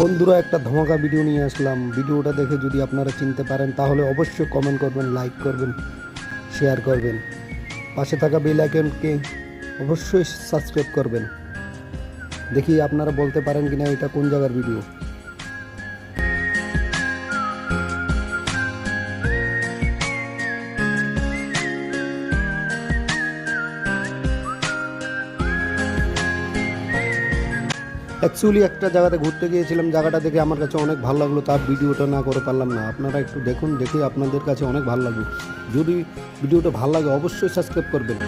বন্ধুরা, একটা ধমাকা ভিডিও নিয়ে আসলাম। ভিডিওটা দেখে যদি আপনারা চিনতে পারেন, তাহলে অবশ্যই কমেন্ট করবেন লাইক করবেন শেয়ার করবেন। পাশে থাকা বেল আইকনকে অবশ্যই সাবস্ক্রাইব করবেন। দেখি আপনারা বলতে পারেন কিনা এটা কোন জায়গার ভিডিও অ্যাকচুয়ালি একটা জায়গাতে ঘুরতে গিয়েছিলাম, জায়গাটা দেখে আমার কাছে অনেক ভালো লাগল, তার ভিডিওটা না করে পারলাম না। আপনারা একটু দেখুন, দেখে আপনাদের কাছে অনেক ভালো লাগবে। যদি ভিডিওটা ভালো লাগে, অবশ্যই সাবস্ক্রাইব করবেন।